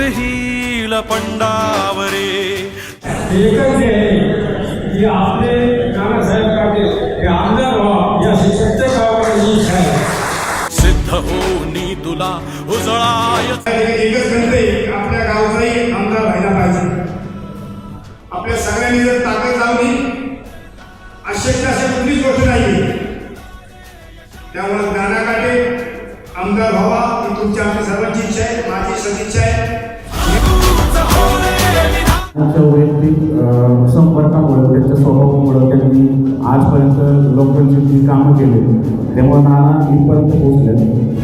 येईल पंडावरे. एकच हे आहे की आपले नानासाहेब काटे हे आमदार व्हा या आहे सिद्ध होनी तुला उजळाय. एकच म्हणते आपल्या गावचाही आमदार व्हायला पाहिजे. आपल्या सगळ्यांनी जर ताकद लावली अशक्य अशा कुठलीच गोष्ट नाही त्यामुळे नाना काटे आमदार व्हावा ही तुमची आमच्या सर्वांची इच्छा आहे माझी सदिच्छा आहे. त्यांच्या वैयक्तिक संपर्कामुळे त्यांच्या स्वभावामुळे त्यांनी आजपर्यंत लोकांची कामं केले त्यामुळे नाना इथपर्यंत पोहोचले.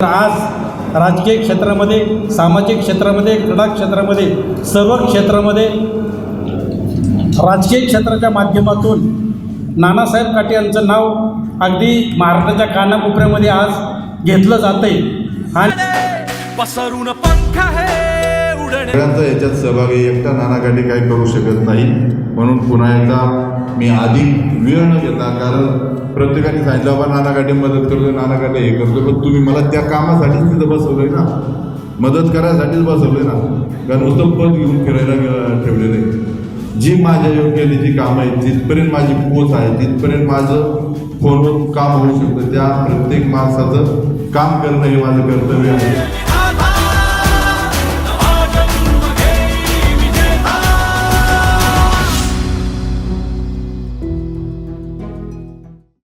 तर आज राजकीय क्षेत्रामध्ये सामाजिक क्षेत्रामध्ये क्रीडा क्षेत्रामध्ये सर्व क्षेत्रामध्ये राजकीय क्षेत्राच्या माध्यमातून नानासाहेब काटे यांचं नाव अगदी महाराष्ट्राच्या कानाकोपऱ्यामध्ये आज घेतलं जातं आहे आणि पसरून पंख है सगळ्यांचा याच्यात सहभागी एकटा नानाकाठी काही करू शकत नाही. म्हणून पुन्हा एकदा मी आधी वेळ न घेता कारण प्रत्येकाने सांगितलं बाबा नानाकाठी मदत करतो नानाकाठी हे करतो पण तुम्ही मला त्या कामासाठीच तिथं बसवलंय ना. मदत करायसाठीच बसवलंय ना. कारण नुसतं पद घेऊन फिरायला ठेवलेलं आहे जी माझ्या योग्य जी कामं आहेत जिथपर्यंत माझी पोच आहे तिथपर्यंत माझं फोनवर काम होऊ शकतं. त्या प्रत्येक माणसाचं काम करणं हे माझं कर्तव्य आहे.